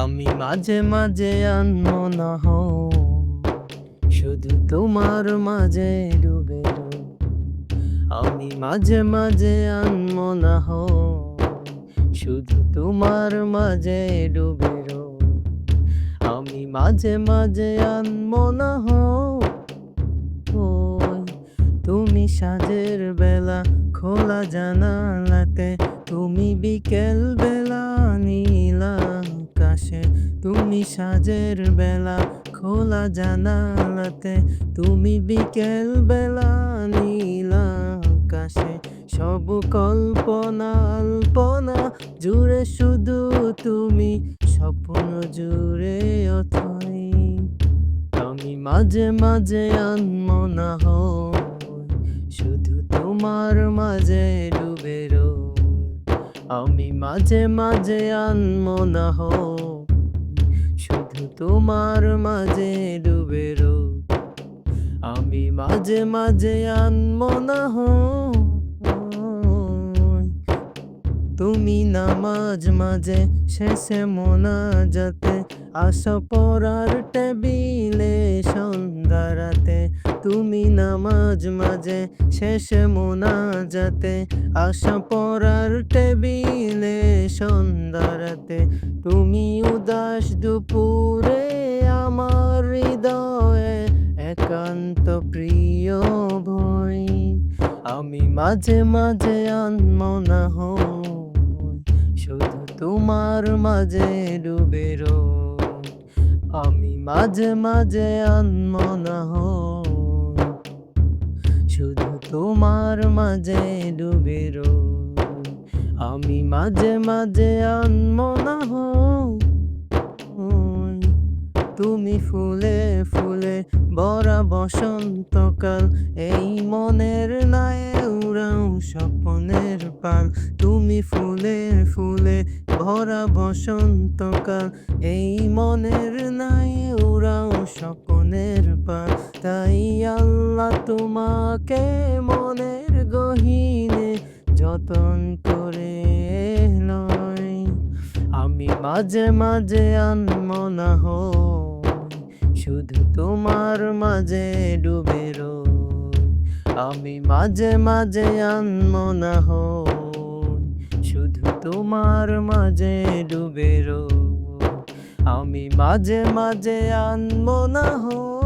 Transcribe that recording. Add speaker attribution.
Speaker 1: আমি মাঝে মাঝে আনমো না হও, শুধু তোমার মাঝে ডুবে। আমি মাঝে মাঝে আনমো না হও, শুধু তোমার মাঝে ডুবে আমি মাঝে মাঝে আনমো না হও তুমি সাজের বেলা খোলা জানালাতে, তুমি বিকেল বেলা নীলা আকাশে তুমি সাজের বেলা, খোলা জানালাতে, তুমি বিকেল বেলা, নীলা আকাশে। সব কল্পনা, আল্পনা জুড়ে শুধু তুমি, স্বপ্ন জুড়ে অথই। আমি মাঝে মাঝে আনমনা হই, শুধু তোমার মাঝে ডুবে রই। আমি মাঝে মাঝে আনমনা হই শুধু তোমার মাঝে ডুবে রই। আমি মাঝে মাঝে আনমনা হই, তুমি নামাজ মাঝে শেষে মোনাজাতে আশা পড়ার টেবিলে সন্ধ্যা রাতে তুমি নামাজ মাঝে শেষে মোনাজাতে, আশা পড়ার টেবিলে সন্ধ্যা রাতে তুমি উদাস দুপুরে আমার হৃদয়ে একান্ত প্রিয় ভয়। আমি মাঝে মাঝে আনমনা হই, শুধু তোমার মাঝে ডুবে। আমি মাঝে মাঝে আনমনা হই। শুধু তোমার মাঝে ডুবে। আমি মাঝে মাঝে আনমনা হই তুমি ফুলে ফুলে ভরা বসন্তকাল, এই মনের নায়ে উড়াও স্বপ্নের পাল তুমি ফুলে ফুলে ভরা বসন্তকাল, এই মনের নায়ে উড়াও তাই আল্লাহ তোমাকে মনের গহীনে যতন করে লয় আমি মাঝে মাঝে আনমনা হই, শুধু তোমার মাঝে ডুবে। আমি মাঝে মাঝে আনমনা হই, শুধু তোমার মাঝে ডুবে। আমি মাঝে মাঝে আনমনা হই